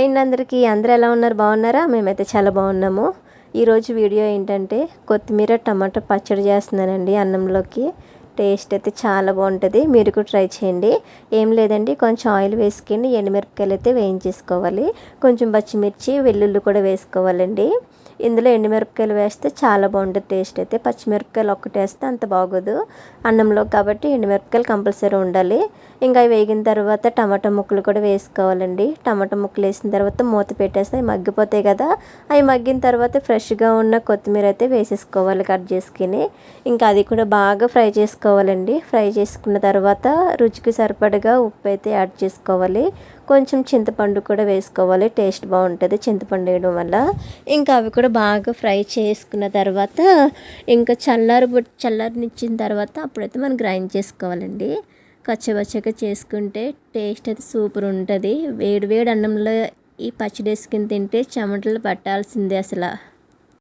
Hi అండి అందరికీ. అందరూ ఎలా ఉన్నారు? బాగున్నారా? మేమైతే చాలా బాగున్నాము. ఈరోజు వీడియో ఏంటంటే కొత్తిమీర టమాటా పచ్చడి చేస్తున్నానండి అన్నంలోకి. టేస్ట్ అయితే చాలా బాగుంటుంది. మీరు కూడా ట్రై చేయండి. ఏం లేదండి కొంచెం ఆయిల్ వేసుకుని ఎండుమిరపకాయలు అయితే వేయించేసుకోవాలి. కొంచెం పచ్చిమిర్చి వెల్లుల్లి కూడా వేసుకోవాలండి. ఇందులో ఎండుమిరపకాయలు వేస్తే చాలా బాగుంటుంది టేస్ట్ అయితే. పచ్చిమిరపకాయలు ఒక్కటి వేస్తే అంత బాగోదు. అన్నంలో కాబట్టి ఎండుమిరపకాయలు కంపల్సరీ ఉండాలి. ఇంకా అవి వేగిన తర్వాత టమాటా ముక్కలు కూడా వేసుకోవాలండి. టమాటా ముక్కలు వేసిన తర్వాత మూత పెట్టేస్తే అవి మగ్గిపోతాయి కదా. అవి మగ్గిన తర్వాత ఫ్రెష్గా ఉన్న కొత్తిమీర అయితే వేసేసుకోవాలి కట్ చేసుకుని. ఇంకా అది కూడా బాగా ఫ్రై చేసుకోవాలండి. ఫ్రై చేసుకున్న తర్వాత రుచికి సరిపడగా ఉప్పు అయితే యాడ్ చేసుకోవాలి. కొంచెం చింతపండు కూడా వేసుకోవాలి. టేస్ట్ బాగుంటుంది. చింతపండు వేయడం వల్ల ఇంకా అవి కూడా బాగా ఫ్రై చేసుకున్న తర్వాత ఇంకా చల్లారి చల్లారినిచ్చిన తర్వాత అప్పుడైతే మనం గ్రైండ్ చేసుకోవాలండి. కచ్చబచ్చగా చేసుకుంటే టేస్ట్ అయితే సూపర్ ఉంటుంది. వేడి వేడి అన్నంలో ఈ పచ్చడి వేసుకుని తింటే చెమటలు పట్టాల్సిందే అసలు.